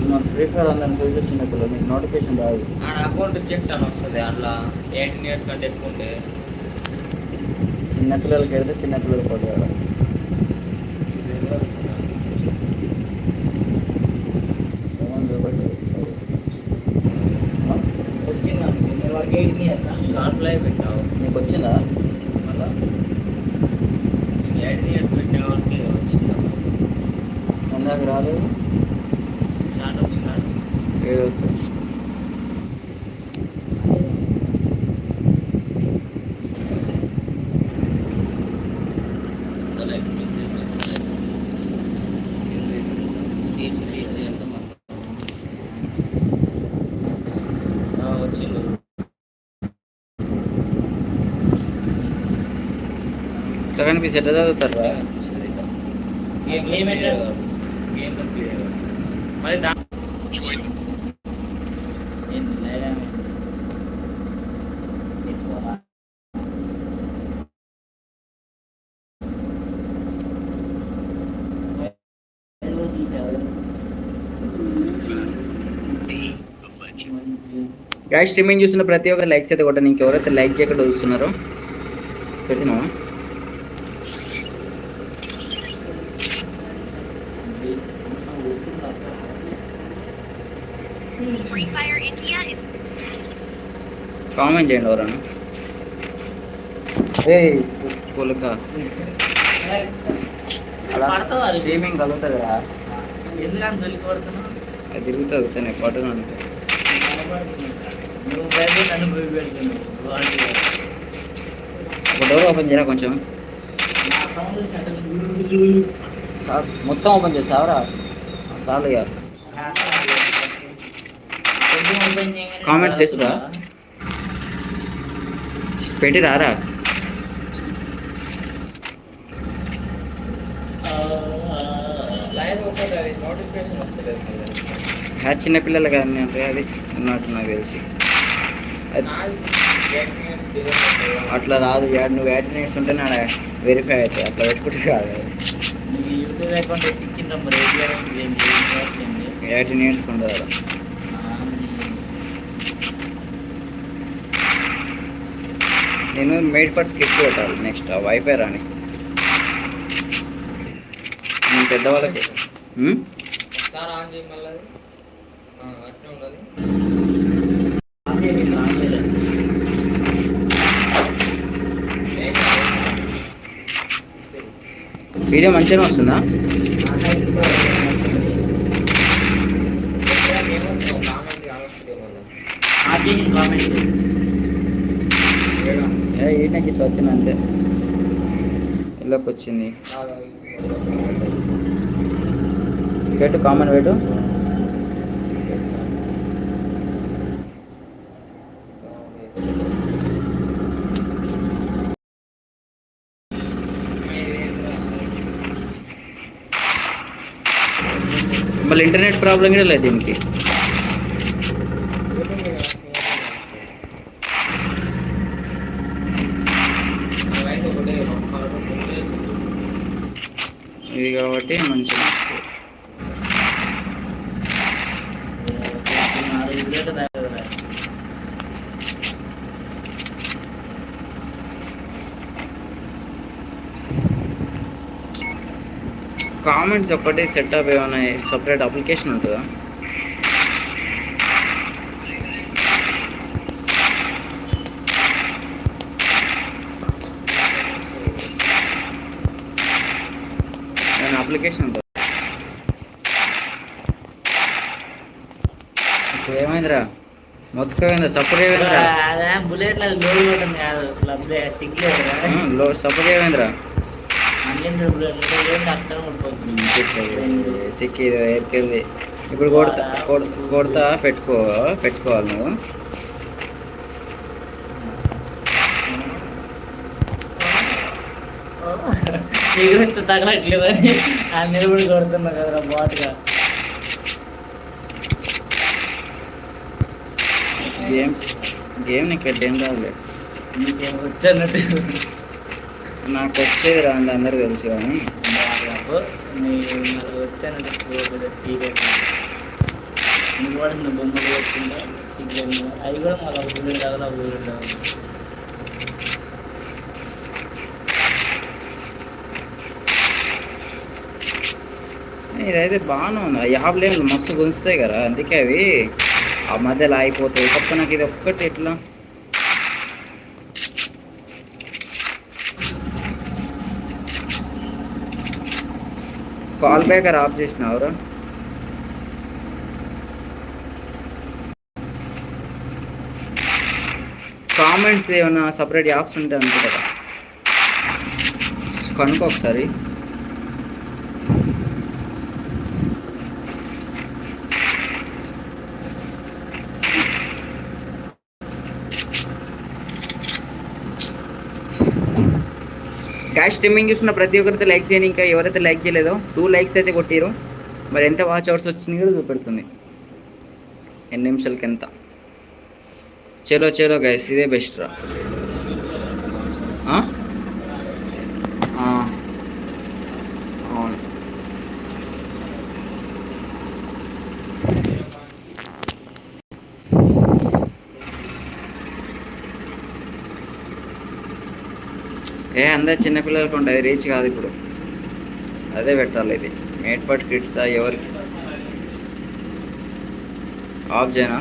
మన free fire అందరిని చూసి చిన్నపిల్లలు మీకు నోటిఫికేషన్ రాదు. ఆడ అకౌంట్ రిజెక్ట్ అని వస్తుంది అట్లా ఎయిటీన్ ఇయర్స్ కంటే ఎక్కువ ఉంటే చిన్నపిల్లలకి వెళ్తే చిన్నపిల్లలు పోతాడు షార్ప్ లైఫ్ పెట్టావు. నీకు వచ్చిందా? మళ్ళా? ఎయిటీన్ ఇయర్స్ పెట్టే వాళ్ళకి వచ్చిందా? ఇందాక రాలేదు. ఇట్లా కనిపిస్తే ఎట్లా చదువుతారా గాయ స్ట్రీమింగ్ చూస్తున్న ప్రతి ఒక్క లైక్స్ అయితే కొట్టండి. ఇంకెవరైతే లైక్ చేయకుండా చూస్తున్నారో పెట్టినావా కామెంట్ చేయండి ఎవరన్నా. ఏ పులక. అలా పడతావా అది? స్ట్రీమింగ్ కలుగుతుంది కదా. తిరుగుతుంది తనే పట్టును అంటే నువ్వు పెడితే నన్ను పోయి పెడుతున్నావు. వాళ్ళు ఒక డోర్ ఓపెన్ చేయరా కొంచెం? మొత్తం ఓపెన్ చేస్తావరా? చాలు ఇక. Comments చేసురా? పెట్టి రారా? చిన్న పిల్లలు కానీ అంటే అది ఉన్నట్టు నాకు తెలిసి. అట్లా రాదు యాడ్ నువ్వు యాడ్ నేర్స్ ఉంటే నా వెరిఫై అవుతుంది అట్లా పెట్టుకుంటే కాదు. నీకు యూట్యూబ్ అకౌంట్ ఎక్కించిన మరి ఏ గ్యారెంటీ ఏంటి ఏం చేస్తుంది యాడ్ నేర్చుకుంటుంది నేను మేడ్ ఫర్ స్కిప్ పెట్టాలి నెక్స్ట్ వైఫై రాని. నేను పెద్దవాళ్ళకి ఉమ్? ఒకసారి ఆన్ చేయి ఈయనకి ఇట్లా వచ్చింది అంతే. ఇళ్ళకి వచ్చింది పెట్టు కామన్ పెట్టు మళ్ళీ ఇంటర్నెట్ ప్రాబ్లం కూడా లేదు దీనికి. ఇది కాబట్టి మంచిగా కామెంట్స్ ఒక్కటి సెటప్ ఏమైనా సపరేట్ అప్లికేషన్ ఉంటుందా? అప్లికేషన్ ఉంటుందా. ఇప్పుడు ఏమైందిరా? మొత్తం సపోర్ట్ ఏమైందిరా బుల్లెట్ కాదు. సపోర్ట్ ఏమైందిరా ఇప్పుడు కొడతా కొడ- కొడతా పెట్టుకో పెట్టుకోవాలి నువ్వు. ఎగురు తగలట్లేదు అని ఆ నిలబడి కొడుతున్నా కదరా బాట్గా. గేమ్ గేమ్ నీకు ఏం రాదులే. నీకేం వచ్చన్నట్టు. నాకు వచ్చేది రాండి అందరు తెలుసు కానీ. బాగా నీ నాకు వచ్చన్నట్టు టీవీ నీకు పడిన బొమ్మలు పెట్టుకుంటా సిగ్గు అవి కూడా మళ్ళీ ఒక రెండు డగల ఒక ఇదైతే బాగానే ఉంది ఆ యాప్లు మస్తు గుంజుతాయి కదా అందుకే అవి ఆ మధ్యలో ఆగిపోతాయి. తప్ప నాకు ఇది ఒక్కటి ఎట్లా? కాల్ బ్యాకర్ ఆఫ్ చేసినావురా కామెంట్స్ ఏమైనా సపరేట్ యాప్స్ ఉంటాయి అనుకుంటా. కదా ఒకసారి. క్యాష్ స్ట్రీమింగ్ చూస్తున్న ప్రతి ఒక్కరితో లైక్ చేయండి ఇంకా ఎవరైతే లైక్ చేయలేదో టూ లైక్స్ అయితే కొట్టిరు మరి ఎంత వాచ్ అవర్స్ వచ్చింది కూడా చూపెడుతుంది. ఎన్ని నిమిషాలకి ఎంత చలో చలో గైస్ ఇదే బెస్ట్ రా. ఏ అందరు చిన్నపిల్లలకు ఉంటుంది రీచ్ కాదు ఇప్పుడు. అదే పెట్టాలి ఇది. మేట్పట్ కిడ్సా ఎవరికి? ఆఫ్ చేయనా